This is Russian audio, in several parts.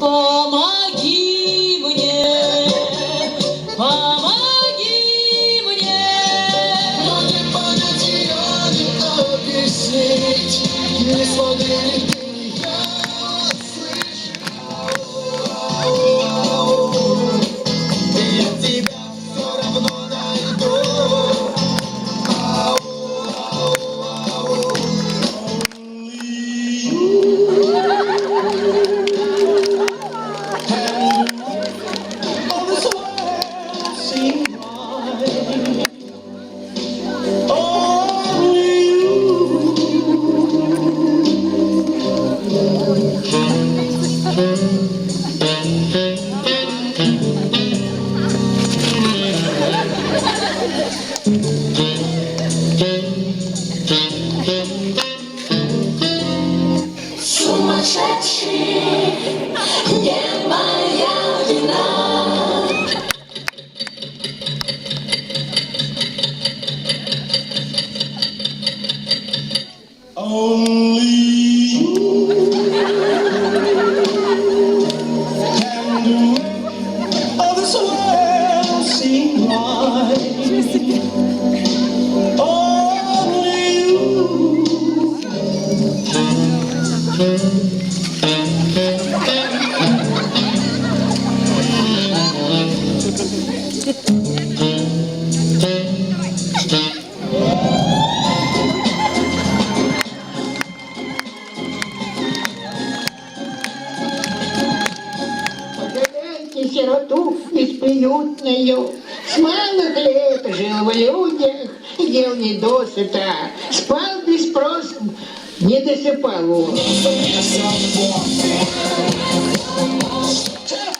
তোমার Only you can do it. All this world seems right. Only you. Сироту бесприютную, С малых лет жил в людях, ел не досыта, Спал без спроса, не досыпал он.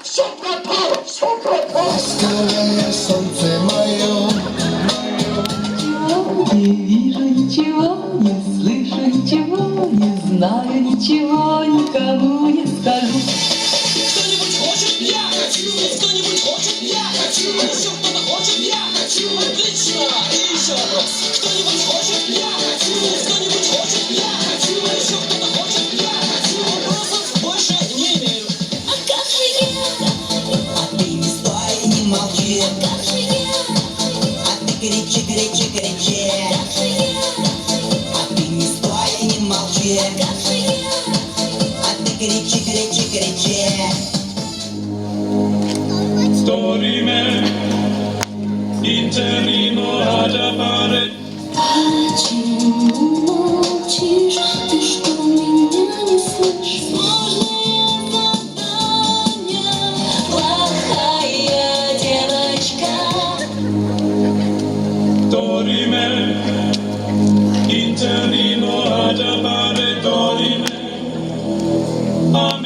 Все пропало, все пропало. Ласковое солнце мое. Не вижу ничего, не слышу ничего, не знаю ничего, никому не скажу. Хочу. Кто-то хочет, я хочу. Отлично. Еще раз. Кто-нибудь хочет, я хочу. Кто-нибудь хочет, я хочу. Еще кто-то хочет, я хочу. Вопросов больше не имею. А как же я? А ты не стой, не молчи Как же я? А ты кричи, кричи, кричи Как же я? А ты не стой, не молчи Как же я? А ты кричи, кричи, кричи Dorime, interino ad appare. Почему молчишь? Ты что, меня не слышишь? Сложные задания, плохая девочка. Dorime, interino ad appare. Dorime, ameno.